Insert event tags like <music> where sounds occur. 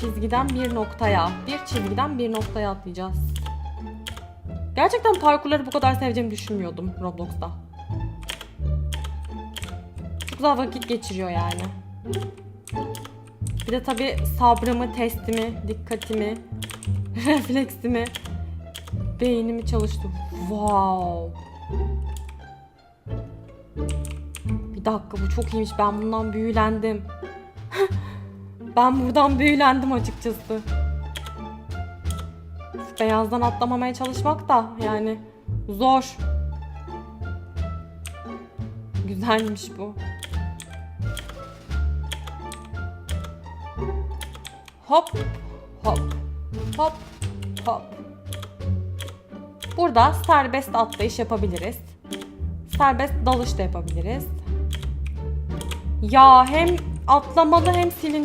çizgiden bir noktaya, bir çizgiden bir noktaya atlayacağız. Gerçekten parkurları bu kadar seveceğimi düşünmüyordum Roblox'ta. Çok güzel vakit geçiriyor yani. Bir de tabii sabrımı, testimi, dikkatimi, <laughs> refleksimi, beynimi çalıştı. Wow. Bir dakika bu çok iyiymiş. Ben bundan büyülendim. <laughs> ben buradan büyülendim açıkçası. Beyazdan atlamamaya çalışmak da yani zor. Güzelmiş bu. Hop hop hop hop. Burada serbest atlayış yapabiliriz. Serbest dalış da yapabiliriz. Ya hem atlamalı hem silin